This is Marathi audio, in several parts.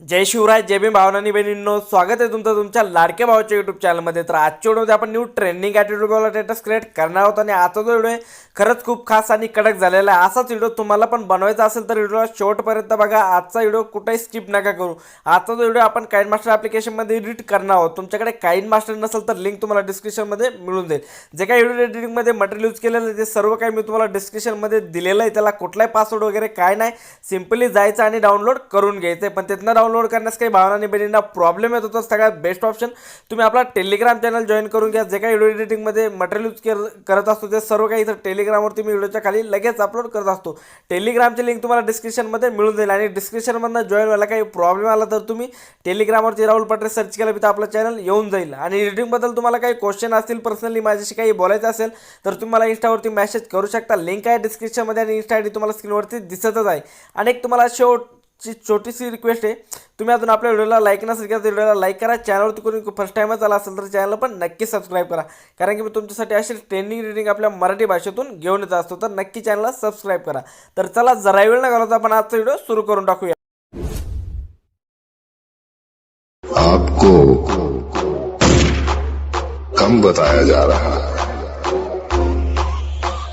जय शिवराय जय भीम भावनानी बहिणींनो स्वागत आहे तुमचं तुमच्या लाडक्या भावाच्या युट्यूब चॅनलमध्ये तर आजच्या व्हिडिओमध्ये आपण न्यू ट्रेंडिंग ॲटिट्यूडवाला स्टेटस क्रिएट करणार आहोत आणि आजचा जो व्हिडिओ आहे खरंच खूप खास आणि कडक झालेला आहे. असाच व्हिडिओ तुम्हाला पण बनवायचा असेल तर व्हिडिओला शेवटपर्यंत बघा. आजचा व्हिडिओ कुठेही स्किप नका करू. आजचा जो व्हिडिओ आपण काईन मास्टर ॲप्लिकेशनमध्ये एडिट करणार आहोत तुमच्याकडे काईन मास्टर नसेल तर लिंक तुम्हाला डिस्क्रिप्शनमध्ये मिळून जाईल. जे काही व्हिडिओ एडिटिंगमध्ये मटेरियल यूज केलेलं आहे ते सर्व काही मी तुम्हाला डिस्क्रिप्शनमध्ये दिलेलं आहे. त्याला कुठलाही पासवर्ड वगैरे काय नाही. सिम्पली जायचं आणि डाउनलोड करून घ्यायचं आहे. पण तिथनं डाउनलोड करण्यास काही भावना आणि बहिणींना प्रॉब्लेम येत होता. सगळ्यात बेस्ट ऑप्शन तुम्ही आपला टेलिग्राम चॅनल जॉईन करून घ्या. जे काही व्हिडिओ एडिटिंगमध्ये मटेरियल यूज करत असतो ते सर्व काही इथं टेलिग्रामवरती मी व्हिडिओच्या खाली लगेच अपलोड करत असतो. टेलिग्रामची लिंक तुम्हाला डिस्क्रिप्शनमध्ये मिळून जाईल आणि डिस्क्रिप्शनमधनं जॉईन व्हायला काही प्रॉब्लेम आला तर तुम्ही टेलिग्रामवरती राहुल पटरे सर्च केलं तर आपलं चॅनल येऊन जाईल. आणि एडिटिंगबद्दल तुम्हाला काही क्वेश्चन असतील पर्सनली माझ्याशी काही बोलायचं असेल तर तुम्ही मला इंस्टावरती मेसेज करू शकता. लिंक आहे डिस्क्रिप्शनमध्ये आणि इंस्टा आय डी तुम्हाला स्क्रीनवरती दिसतच आहे. आणि एक तुम्हाला ची छोटीशी रिक्वेस्ट आहे. तुम्ही अजून आपल्या व्हिडिओला लाईक नसेल केला तर व्हिडिओला लाईक करा. चॅनलवरती कोणी फर्स्ट टाईमच आला असेल तर चॅनल पण नक्की सबस्क्राईब करा. कारण की मी तुमच्यासाठी अशी ट्रेनिंग रिडिंग आपल्या मराठी भाषेतून घेऊन येत असतो. तर नक्की चॅनलला सबस्क्राईब करा. तर चला जरा वेळ न घालवता आपण आजचा व्हिडिओ सुरू करून टाकूया. आपको कम बताया जा रहा है।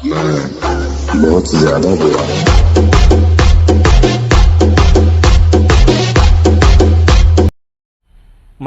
मैं बहुत ज्यादा बुरा हूं।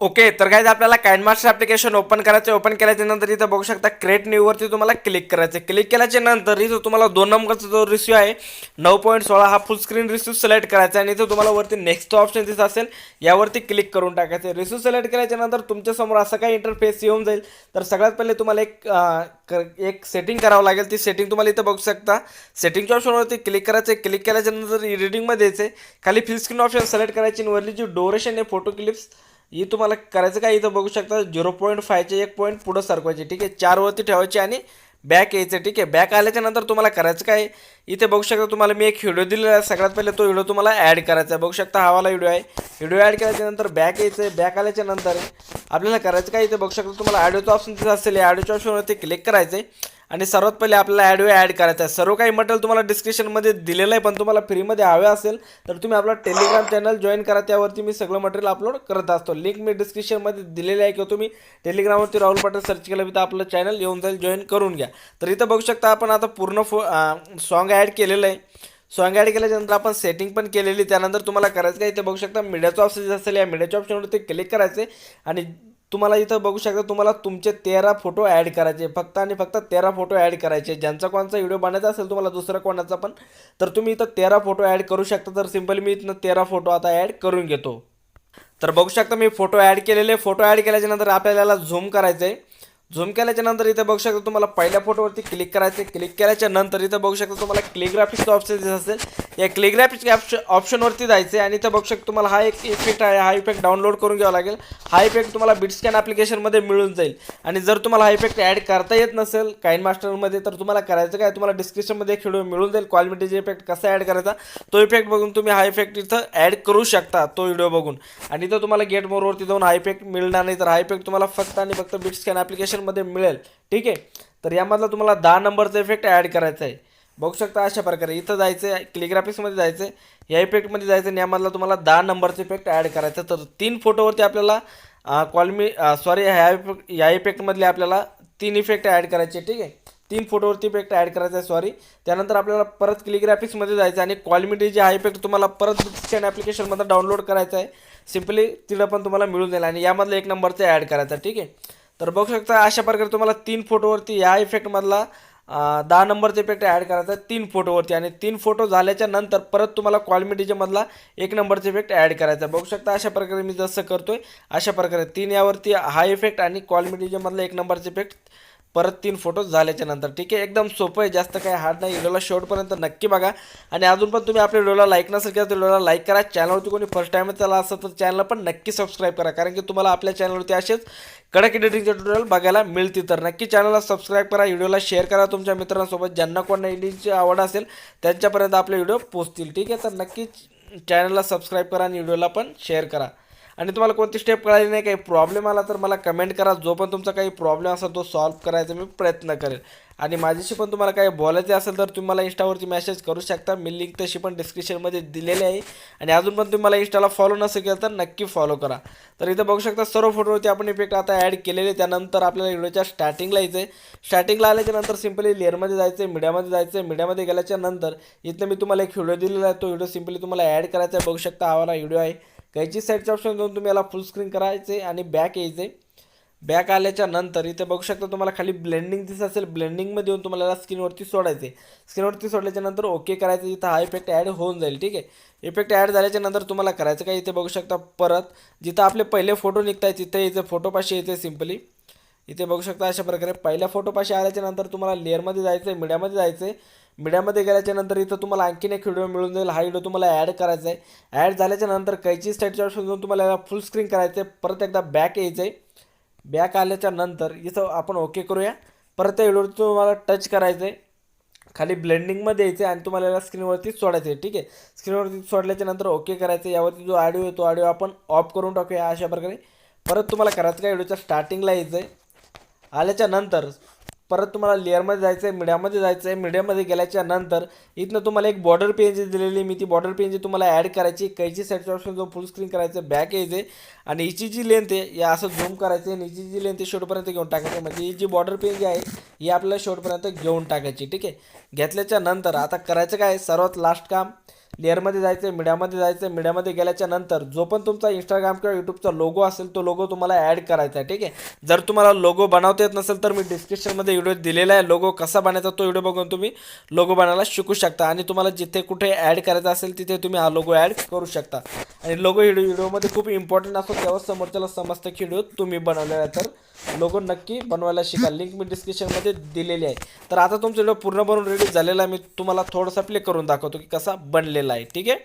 ओके तर काय आपल्याला काइनमास्टर ॲप्लिकेशन ओपन करायचं ओपन केल्याच्यानंतर इथं बघू शकता क्रिएट न्यूवरती तुम्हाला क्लिक करायचं क्लिक केल्याच्यानंतर इथं तुम्हाला दोन नंबरचा जो रिस्यू आहे नऊ पॉईंट सोळा हा फुल स्क्रीन रिस्यू सिलेक्ट करायचा आणि इथं तुम्हाला वरती नेक्स्ट ऑप्शन दिसत असेल यावरती क्लिक करून टाकायचं रिस्यू सिलेक्ट केल्याच्यानंतर तुमच्यासमोर असं काही इंटरफेस येऊन जाईल. तर सगळ्यात पहिले तुम्हाला एक क- एक सेटिंग करावं लागेल. ती सेटिंग तुम्हाला इथं बघू शकता. सेटिंगच्या ऑप्शनवरती क्लिक करायचं आहे क्लिक केल्याच्यानंतर एडिटिंगमध्ये यायचं आहे खाली फिल स्क्रीन ऑप्शन सिलेक्ट करायची आणि वरली जी डोरेशन आहे फोटो क्लिप्स ही तुम्हाला करायचं काय इथं बघू शकता झिरो पॉईंट फायचे एक पॉईंट पुढं सरकवायचे ठीक आहे? चारवरती ठेवायची आणि बॅक यायचं ठीक आहे? बॅक आल्याच्यानंतर तुम्हाला करायचं काय? इथे बघू शकता तुम्हाला मी एक व्हिडिओ दिलेला आहे. सगळ्यात पहिले तो व्हिडिओ तुम्हाला ॲड करायचा आहे. बघू शकता हा वाला व्हिडिओ आहे. व्हिडिओ ॲड केल्याच्यानंतर बॅक यायचं आहे बॅक आल्याच्यानंतर आपल्याला करायचं काय? इथे बघू शकता तुम्हाला ऑडिओचं ऑप्शन तिथं असेल. या ऑडिओच्या ऑप्शनवरती क्लिक करायचं आहे आणि सर्वात पहिले आपल्याला ॲडवे ॲड करायचा आहे. सर्व काही मटेरियल तुम्हाला डिस्क्रिप्शनमध्ये दिलेलं आहे पण तुम्हाला फ्रीमध्ये हवे असेल तर तुम्ही आपला टेलिग्राम चॅनल जॉईन करा. त्यावरती मी सगळं मटेरियल अपलोड करत असतो. लिंक मी डिस्क्रिप्शनमध्ये दिलेली आहे किंवा तुम्ही टेलिग्रामवरती राहुल पाटील सर्च केलं तर आपलं चॅनल येऊन जाईल जॉईन करून घ्या. तर इथं बघू शकता आपण आता पूर्ण फो सॉन्ग ॲड केलेलं आहे. सॉन्ग ॲड केल्याच्यानंतर आपण सेटिंग पण केलेली त्यानंतर तुम्हाला करायचं काय इथे बघू शकता मीडियाचं ऑप्शन असेल या मीडियाच्या ऑप्शनवरती क्लिक करायचे आणि तुम्हाला इथं बघू शकता तुम्हाला तुमचे तेरा फोटो ॲड करायचे. फक्त आणि फक्त तेरा फोटो ॲड करायचे. ज्यांचा कोणचा व्हिडिओ बनायचा असेल तुम्हाला दुसरा कोणाचा पण तर तुम्ही इथं तेरा फोटो ॲड करू शकता. तर सिम्पली मी इथनं तेरा फोटो आता ॲड करून घेतो. तर बघू शकता मी फोटो ॲड केलेले. फोटो ॲड केल्याच्यानंतर आपल्याला झूम करायचं आहे झूम केल्याच्यानंतर इथं बघू शकता तुम्हाला पहिल्या फोटोवरती क्लिक करायचं आहे क्लिक केल्याच्यानंतर इथं बघू शकता तुम्हाला क्लिक ग्राफिक्सचं ऑप्शन दिसत असेल. या क्लेग्राफिक ग्राफिक्स ऑप्शन ऑप्शनवरती जायचं आहे आणि इथं बघू शकता तुम्हाला हा एक इफेक्ट आहे. हा इफेक्ट डाउनलोड करून घ्यावा लागेल. हा इफेक्ट तुम्हाला बिटस्कॅन ॲप्लिकेशनमध्ये मिळून जाईल. आणि जर तुम्हाला हा इफेक्ट ॲड करता येत नसेल काइन मास्टरमध्ये तर तुम्हाला करायचं काय? तुम्हाला डिस्क्रिप्शनमध्ये एक व्हिडिओ मिळून जाईल क्वालिटीचे इफेक्ट कसा ॲड करायचा तो इफेक्ट बघून तुम्ही हा इफेक्ट इथं ॲड करू शकता तो व्हिडिओ बघून. आणि इथं तुम्हाला गेट मोरवरती जाऊन हा इफेक्ट मिळणार नाही. तर हा इफेक्ट तुम्हाला फक्त आणि फक्त बिटस्कॅन ॲप्लिकेशनमध्ये मिळेल. ठीक आहे? तर यामधला तुम्हाला दहा नंबरचा इफेक्ट ॲड करायचा आहे. बघू शकता अशा प्रकारे. इथं जायचं आहे क्लिग्राफिक्समध्ये जायचं आहे या इफेक्टमध्ये जायचं आणि यामधला तुम्हाला दहा नंबरचा इफेक्ट ॲड करायचा तर तीन फोटोवरती आपल्याला कॉलमी सॉरी ह्या इफेक्ट या इफेक्टमधले आपल्याला तीन इफेक्ट ॲड करायचे ठीक आहे? तीन फोटोवरती इफेक्ट ॲड करायचा आहे. सॉरी त्यानंतर आपल्याला परत क्लिग्राफिक्समध्ये जायचं आहे. आणि क्वालिमिटी जे हा इफेक्ट तुम्हाला परत स्कॅन ॲप्लिकेशनमध्ये डाउनलोड करायचा आहे. सिम्पली तिथं पण तुम्हाला मिळून जाईल. आणि यामधलं एक नंबरचं ॲड करायचं आहे. ठीक आहे? तर बघू शकता अशा प्रकारे तुम्हाला तीन फोटोवरती या इफेक्टमधला दहा नंबरचे इफेक्ट ॲड करायचं आहे तीन फोटोवरती आणि तीन फोटो झाल्याच्यानंतर परत तुम्हाला क्वालिटीच्यामधला एक नंबरचा इफेक्ट ॲड करायचा आहे. बघू शकता अशा प्रकारे मी जसं करतो आहे अशा प्रकारे. तीन यावरती हा इफेक्ट आणि क्वालिटीच्यामधला एक नंबरचा इफेक्ट परत तीन फोटो झाल्याच्यानंतर. ठीक आहे एकदम सोपं आहे जास्त काही हार्ड नाही व्हिडिओला शेवटपर्यंत नक्की बघा. आणि अजून पण तुम्ही आपल्या व्हिडिओला लाईक नसेल केलं तर व्हिडिओला लाईक करा. चॅनलवरती कोणी फर्स्ट टाइम चला असेल तर चॅनलला पण नक्की सबस्क्राईब करा. कारण की तुम्हाला आपल्या चॅनलवरती असेच कडक एडिटिंगचे ट्युटोरियल बघायला मिळतील. तर नक्की चॅनलला सबस्क्राईब करा व्हिडिओला शेअर करा तुमच्या मित्रांसोबत. ज्यांना कोणत्या एडिटिंगची आवड असेल त्यांच्यापर्यंत आपले व्हिडिओ पोचतील ठीक आहे तर नक्की चॅनलला सबस्क्राईब करा आणि व्हिडिओला पण शेअर करा. आणि तुम्हाला कोणती स्टेप कळाली नाही काही प्रॉब्लेम आला तर मला कमेंट करा. जो पण तुमचा काही प्रॉब्लेम असेल तो सॉल्व्ह करायचा मी प्रयत्न करेल. आणि माझ्याशी पण तुम्हाला काही बोलायचे असेल तर तुम्ही मला इंस्टावरती मेसेज करू शकता. मी लिंक तशी पण डिस्क्रिप्शनमध्ये दिलेली आहे. आणि अजून पण तुम्ही मला इंस्टाला फॉलो नसेल केलं तर नक्की फॉलो करा. तर इथं बघू शकता सर्व फोटोवरती आपण इफेक्ट आता ॲड केलेले त्यानंतर आपल्याला व्हिडिओच्या स्टार्टिंगला यायचं आहे स्टार्टिंगला आल्याच्यानंतर सिम्पली लेअरमध्ये जायचं आहे मीडियामध्ये जायचं आहे मीडियामध्ये गेल्याच्यानंतर इथं मी तुम्हाला एक व्हिडिओ दिलेला आहे. तो व्हिडिओ सिम्पली तुम्हाला ॲड करायचा आहे. बघू शकता हा वाला व्हिडिओ आहे. कैची साईडच्या ऑप्शन देऊन तुम्ही याला फुल स्क्रीन करायचे आणि बॅक यायचे. बॅक आल्याच्यानंतर इथे बघू शकता तुम्हाला खाली ब्लेंडिंग दिसत असेल. ब्लेंडिंगमध्ये येऊन तुम्हाला याला स्क्रीनवरती सोडायचे. स्क्रीनवरती सोडल्याच्या नंतर ओके करायचं. इथं हा इफेक्ट ॲड होऊन जाईल. ठीक आहे? इफेक्ट ॲड झाल्याच्यानंतर तुम्हाला करायचं काय? इथे बघू शकता परत जिथं आपले पहिले फोटो निघताय तिथे इथे फोटोपाशी येते सिम्पली इथे बघू शकता अशा प्रकारे. पहिल्या फोटोपाशी आल्याच्यानंतर तुम्हाला लेअरमध्ये जायचं आहे मीडियामध्ये जायचं आहे मीडियामध्ये गेल्याच्यानंतर इथं तुम्हाला आणखीन एक व्हिडिओ मिळून जाईल. हा व्हिडिओ तुम्हाला ॲड करायचा आहे. ॲड झाल्याच्यानंतर कैची स्टाईलच्या ऑप्शन तुम्हाला फुल स्क्रीन करायचं आहे. परत एकदा बॅक यायचं आहे. बॅक आल्याच्यानंतर इथं आपण ओके करूया. परत त्या व्हिडिओवर तुम्हाला टच करायचं आहे खाली ब्लेंडिंगमध्ये यायचं आहे आणि तुम्हाला याला स्क्रीनवरती सोडायचं आहे ठीक आहे? स्क्रीनवरती सोडल्याच्या नंतर ओके करायचं आहे यावरती जो ऑडिओ आहे तो ऑडिओ आपण ऑफ करून टाकूया अशा प्रकारे. परत तुम्हाला करायचं काय? व्हिडिओच्या स्टार्टिंगला यायचं आहे आल्याच्यानंतर परत तुम्हाला लेअरमध्ये जायचं आहे मीडियामध्ये जायचं आहे मीडियामध्ये गेल्याच्यानंतर इथनं तुम्हाला एक बॉर्डर पेज दिलेली मी ती बॉर्डर पेज तुम्हाला ॲड करायची कैची साईडचा ऑप्शन जो फुल स्क्रीन करायचं बॅक यायचे आणि हिची जी लेंथ आहे या असं झूम करायचं आणि हिची जी लेंथ आहे शेवटपर्यंत घेऊन टाकायची. म्हणजे ही जी बॉर्डर पेज आहे ही आपल्याला शेवटपर्यंत घेऊन टाकायची ठीक आहे? घेतल्याच्या नंतर आता करायचं काय सर्वात लास्ट काम लेअरमध्ये जायचं आहे मीडियामध्ये जायचं आहे मीडियामध्ये गेल्याच्यानंतर जो पण तुमचा इंस्टाग्राम किंवा यूट्यूबचा लोगो असेल तो लोगो तुम्हाला ॲड करायचा आहे ठीक आहे? जर तुम्हाला लोगो बनवता येत नसेल तर मी डिस्क्रिप्शनमध्ये व्हिडिओ दिलेला आहे लोगो कसा बनायचा तो व्हिडिओ बघून तुम्ही लोगो बनायला शिकू शकता आणि तुम्हाला जिथे कुठे ॲड करायचा असेल तिथे तुम्ही हा लोगो ॲड करू शकता. आणि लोगो व्हिडिओ व्हिडिओमध्ये खूप इम्पॉर्टंट असतो तेव्हा समोरच्याला समजतं की व्हिडिओ तुम्ही बनवलेला आहे. तर लोगो नक्की बनवायला शिका. लिंक मी डिस्क्रिप्शनमध्ये दिलेली आहे. तर आता तुमचा व्हिडिओ पूर्ण बनवून रेडी झालेला आहे. मी तुम्हाला थोडासा प्ले करून दाखवतो की कसा बनलेला आहे ठीक आहे?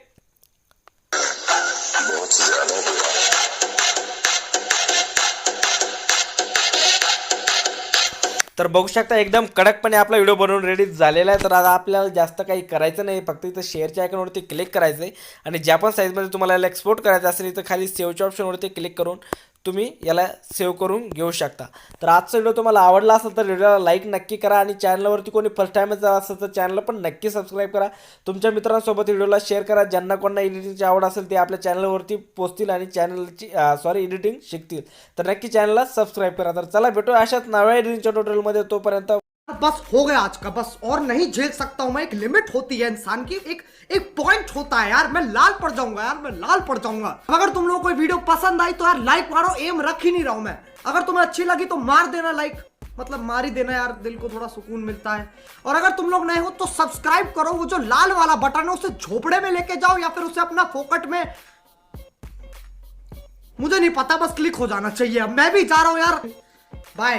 तर बघू शकता एकदम कडकपणे आपला व्हिडिओ बनवून रेडी झालेला आहे. तर आता आपल्याला जास्त काही करायचं नाही फक्त इथं शेअरच्या आयकॉनवरती क्लिक करायचं आहे आणि ज्या पण साईजमध्ये तुम्हाला एक्सपोर्ट करायचं असेल इथं खाली सेवच्या ऑप्शनवरती क्लिक करून तुम्ही याला सेव्ह करून घेऊ शकता. तर आजचा व्हिडिओ तुम्हाला आवडला असेल तर व्हिडिओला लाईक नक्की करा आणि चॅनलवरती कोणी फर्स्ट टाईमच असेल तर चॅनलला पण नक्की सबस्क्राईब करा. तुमच्या मित्रांसोबत व्हिडिओला शेअर करा. ज्यांना कोणाला एडिटिंगची आवड असेल ते आपल्या चॅनलवरती पोचतील आणि चॅनलची सॉरी एडिटिंग शिकतील. तर नक्की चॅनलला सबस्क्राईब करा. तर चला भेटू अशाच नव्या एडिटिंगच्या टोटलमध्ये तोपर्यंत बस हो गया आज का बस। और नहीं झेल सकता हूँ मैं, एक लिमिट होती है इंसान की, एक एक पॉइंट होता है यार। मैं लाल पड़ जाऊँगा यार, मैं लाल पड़ जाऊँगा। अगर तुम लोगों को वीडियो पसंद आई तो यार लाइक मारो एम रख ही नहीं रहा हूँ मैं। अगर तुम्हें अच्छी लगी तो मार देना लाइक मतलब मार ही देना यार, दिल को थोड़ा सुकून मिलता है। और अगर तुम लोग नए हो तो सब्सक्राइब करो, वो जो लाल वाला बटन है, उसे झोपड़े में लेके जाओ या फिर उसे अपना फोकट में। मुझे नहीं पता, बस क्लिक हो जाना चाहिए। मैं भी जा रहा हूँ यार। बाय